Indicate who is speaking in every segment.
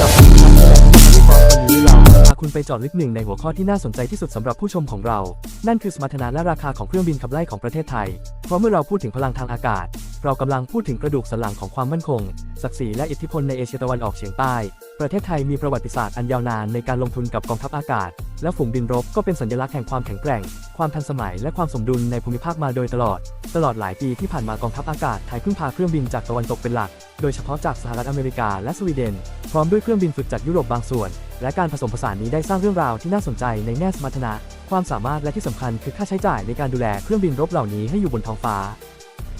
Speaker 1: กับคุณครับที่ฟอร์วันนี้เราพาคุณไปจอดลึกหนึ่งในหัวข้อที่น่าสนใจที่สุดสำหรับผู้ชมของเรา นั่นคือสมรรถนะและราคาของเครื่องบินขับไล่ของประเทศไทย เพราะเมื่อเราพูดถึงพลังทางอากาศ เรากำลังพูดถึงกระดูกสันหลังของความมั่นคง ศักดิ์ศรีและอิทธิพลในเอเชียตะวันออกเฉียงใต้ ประเทศไทยมีประวัติศาสตร์อันยาวนานในการลงทุนกับกองทัพอากาศ และฝูงบินรบก็เป็นสัญลักษณ์แห่งความแข็งแกร่ง ความทันสมัยและความสมดุลในภูมิภาคมาโดยตลอด ตลอดหลายปีที่ผ่านมากองทัพอากาศไทยพึ่งพาเครื่องบินจากตะวันตกเป็นหลัก โดยเฉพาะจากสหรัฐอเมริกาและสวีเดน พร้อมด้วยเครื่องบินฝึกจากยุโรปบางส่วน และการผสมผสานนี้ได้สร้างเรื่องราวที่น่าสนใจในแง่สมรรถนะ ความสามารถและที่สำคัญคือค่าใช้จ่ายในการดูแลเครื่องบินรบเหล่านี้ให้อยู่บนท้องฟ้า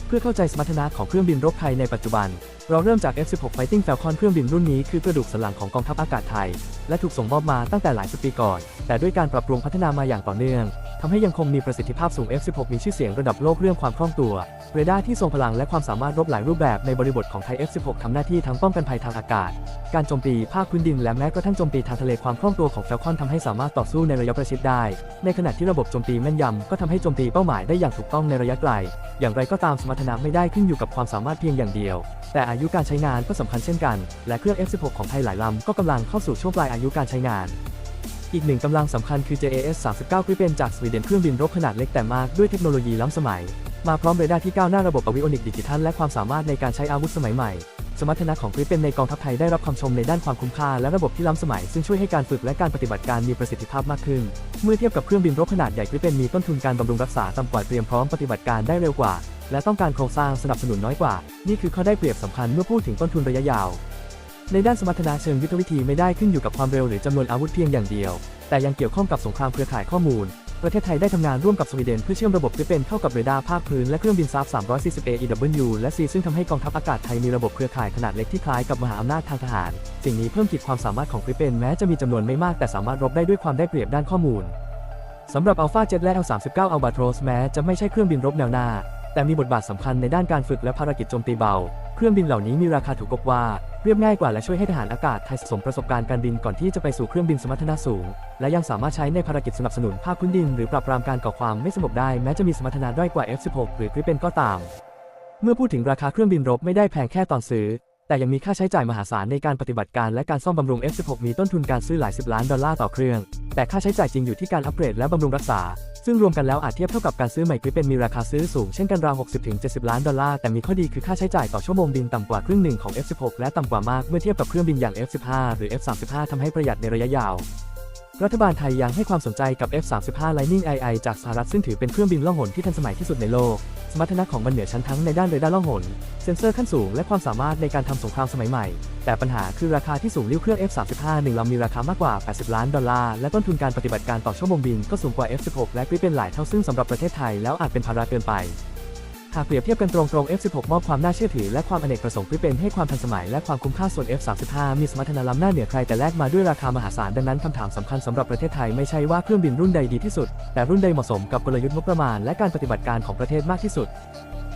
Speaker 1: เพื่อเข้าใจสมรรถนะของเครื่องบินรบไทยในปัจจุบัน เราเริ่มจาก F-16 Fighting Falcon เครื่องบินรุ่นนี้คือกระดูกสันหลังของกองทัพอากาศไทย และถูกส่งมอบมาตั้งแต่หลายสิบปีก่อน แต่ด้วยการปรับปรุงพัฒนามาอย่างต่อเนื่อง ทำให้ยังคงมีประสิทธิภาพสูง F-16 มีชื่อเสียงระดับโลกเรื่องความคล่องตัว เรดาร์ที่ทรงพลังและความสามารถรบหลายรูปแบบในบริบทของไทย F-16 ทำหน้าที่ทั้งป้องกันภัยทางอากาศ การโจมตีภาคพื้นดินและแม้กระทั่งโจมตีทางทะเลความคล่องตัวของ Falcon ทำให้สามารถต่อสู้ในระยะประชิดได้ ในขณะที่ระบบโจมตีแม่นยำก็ทำให้โจมตีเป้าหมายได้อย่างถูกต้องในระยะไกล อย่างไรก็ตามสมรรถนะไม่ได้ขึ้นอยู่กับความสามารถเพียงอย่างเดียว แต่อายุการใช้งานก็สำคัญเช่นกัน และเครื่อง F16 ของไทยหลายลำก็กำลังเข้าสู่ช่วงปลายอายุการใช้งาน อีกหนึ่งกำลังสำคัญคือ JAS 39 Gripen จากสวีเดนเครื่องบินรบขนาดเล็กแต่มากด้วยเทคโนโลยีล้ำสมัย มาพร้อมเรดาร์ที่ก้าวหน้าระบบอวิโอนิกดิจิทัลและความสามารถในการใช้อาวุธสมัยใหม่ สมรรถนะของ Gripen ในกองทัพไทยได้รับความชมในด้านความคุ้มค่าและระบบที่ล้ำสมัย ซึ่งช่วยให้การฝึกและการปฏิบัติการมีประสิทธิภาพมากขึ้น เมื่อเทียบกับเครื่องบินรบขนาดใหญ่ Gripen มีต้นทุนการบำรุงรักษาต่ำกว่าเตรียมพร้อมปฏิบัติการได้เร็วกว่า และต้องการโครงสร้างสนับสนุนน้อยกว่า นี่คือข้อได้เปรียบสำคัญเมื่อพูดถึงต้นทุนระยะยาว ในด้านสมรรถนะเชิงยุทธวิธีไม่ได้ขึ้นอยู่กับความเร็วหรือจำนวนอาวุธเพียงอย่างเดียว แต่ยังเกี่ยวข้องกับสงครามเครือข่ายข้อมูล ประเทศไทยได้ทำงานร่วมกับสวีเดนเพื่อเชื่อมระบบกริปเป็นเข้ากับเรดาร์ภาคพื้นและเครื่องบินซาฟ340 AEW และ C ซึ่งทำให้กองทัพอากาศไทยมีระบบเครือข่ายขนาดเล็กที่คล้ายกับมหาอำนาจทางทหาร สิ่งนี้เพิ่มขีดความสามารถของกริปเป็นแม้จะมีจำนวนไม่มากแต่สามารถรบได้ด้วยความได้เปรียบด้านข้อมูลสำหรับ Alpha Jet และ L39 Albatros แม้จะไม่ใช่เครื่องบินรบแนวหน้า แต่มีบทบาทสำคัญในด้านการฝึกและภารกิจโจมตีเบา เครื่องบินเหล่านี้มีราคาถูกกว่า เรียบง่ายกว่าและช่วยให้ทหารอากาศไทยสะสมประสบการณ์การบินก่อนที่จะไปสู่เครื่องบินสมรรถนะสูง และยังสามารถใช้ในภารกิจสนับสนุนภาคพื้นดินหรือปราบปรามการก่อความไม่สงบได้แม้จะมีสมรรถนะด้อยกว่า F16 หรือคริเป็นก็ตาม เมื่อพูดถึงราคาเครื่องบินรบไม่ได้แพงแค่ตอนซื้อ แต่ยังมีค่าใช้จ่ายมหาศาลในการปฏิบัติการและการซ่อมบำรุง F16 มีต้นทุนการซื้อหลายสิบล้านดอลลาร์ต่อเครื่อง แต่ค่าใช้จ่ายจริงอยู่ที่การอัปเกรดและบำรุงรักษา ซึ่งรวมกันแล้วอาจเทียบเท่ากับการซื้อใหม่กริปเป็นมีราคาซื้อสูงเช่นกันราว60-70 ล้านดอลลาร์แต่มีข้อดีคือค่าใช้จ่ายต่อชั่วโมงบินต่ำกว่าครึ่งหนึ่งของ F16 และต่ำกว่ามากเมื่อเทียบกับเครื่องบินอย่าง F15 หรือ F35 ทำให้ประหยัดในระยะยาว รัฐบาลไทยยังให้ความสนใจกับ F35 Lightning II จากสหรัฐซึ่งถือเป็นเครื่องบินล่องหนที่ทันสมัยที่สุดในโลก สมรรถนะของมันเหนือชั้นทั้งในด้านเรดาร์ล่องหน เซ็นเซอร์ขั้นสูงและความสามารถในการทำสงครามสมัยใหม่ แต่ปัญหาคือราคาที่สูงริ้วเครื่อง F35 หนึ่งลำมีราคามากกว่า 80 ล้านดอลลาร์ และต้นทุนการปฏิบัติการต่อชั่วโมงบินก็สูงกว่า F16 และกริปเป็นหลายเท่าซึ่งสำหรับประเทศไทยแล้วอาจเป็นภาระเกินไป หากเปรียบเทียบกันตรงๆ F16 มอบความน่าเชื่อถือและความอเนกประสงค์ที่เป็นให้ความทันสมัยและความคุ้มค่าส่วน F35 มีสมรรถนะล้ำหน้าเหนือใครแต่แลกมาด้วยราคามหาศาลดังนั้นคำถามสำคัญสำหรับประเทศไทยไม่ใช่ว่าเครื่องบินรุ่นใดดีที่สุด แต่รุ่นใดเหมาะสมกับกลยุทธ์งบประมาณและการปฏิบัติการของประเทศมากที่สุด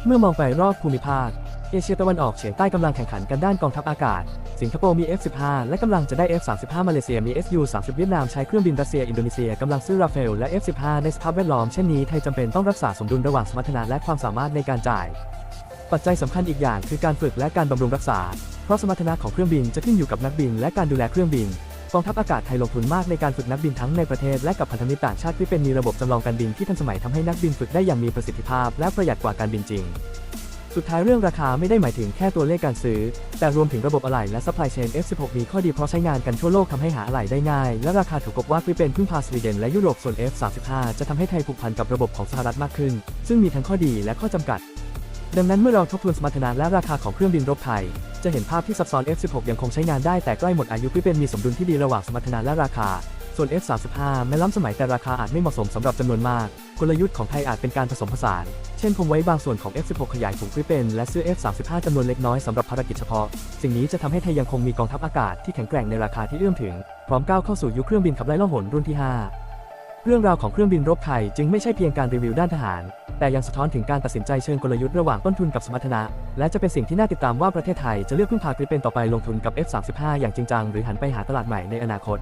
Speaker 1: เมื่อมองไปรอบภูมิภาค เอเชียตะวันออกเฉียงใต้กำลังแข่งขันกันด้านกองทัพอากาศ สิงคโปร์มี F15 และกำลังจะได้ F35 มาเลเซียมี SU-30 เวียดนามใช้เครื่องบินรัสเซียอินโดนีเซียกำลังซื้อราฟเอลและ F15 ในสภาพแวดล้อมเช่นนี้ไทยจำเป็นต้องรักษาสมดุลระหว่างสมรรถนะและความสามารถในการจ่าย ปัจจัยสำคัญอีกอย่างคือการฝึกและการบำรุงรักษา เพราะสมรรถนะของเครื่องบินจะขึ้นอยู่กับนักบินและการดูแลเครื่องบินกองทัพอากาศไทยลงทุนมากในการฝึกนักบินทั้งในประเทศและกับพันธมิตรต่างชาติที่เป็นมีระบบจำลองการบินที่ทันสมัยทำให้นักบินฝึกได้อย่างมีประสิทธิภาพและประหยัดกว่าการบินจริง สุดท้ายเรื่องราคาไม่ได้หมายถึงแค่ตัวเลขการซื้อ แต่รวมถึงระบบอะไหล่และ supply chain F16 มีข้อดีเพราะใช้งานกันทั่วโลกทำให้หาอะไหล่ได้ง่าย และราคาถูกกว่าที่เป็นพึ่งพาสวีเดนและยุโรปส่วน F35 จะทำให้ไทยผูกพันกับระบบของสหรัฐมากขึ้น ซึ่งมีทั้งข้อดีและข้อจำกัด ดังนั้นเมื่อเราทบทวนสมรรถนะและราคาของเครื่องบินรบไทย จะเห็นภาพที่ซับซ้อน F16 ยังคงใช้งานได้แต่ใกล้หมดอายุที่เป็นมีสมดุลที่ดีระหว่างสมรรถนะและราคา ส่วน F35 แม้ล้ำสมัยแต่ราคาอาจไม่เหมาะสมสำหรับจำนวนมาก กลยุทธ์ของไทยอาจเป็นการผสมผสาน เช่นคงไว้บางส่วนของ F16 ขยายฝูงกริเป็นและซื้อ F35 จำนวนเล็กน้อยสำหรับภารกิจเฉพาะ สิ่งนี้จะทำให้ไทยยังคงมีกองทัพอากาศที่แข็งแกร่งในราคาที่เอื้อมถึง พร้อมก้าวเข้าสู่ยุคเครื่องบินขับไล่ล่องหนรุ่นที่ 5 เรื่องราวของเครื่องบินรบไทยจึงไม่ใช่เพียงการรีวิวด้านทหาร แต่ยังสะท้อนถึงการตัดสินใจเชิงกลยุทธ์ระหว่างต้นทุนกับสมรรถนะ และจะเป็นสิ่งที่น่าติดตามว่าประเทศไทยจะเลือกพึ่งพากริเป็นต่อไปลงทุนกับ F35 อย่างจริงจังหรือหันไปหาตลาดใหม่ในอนาคต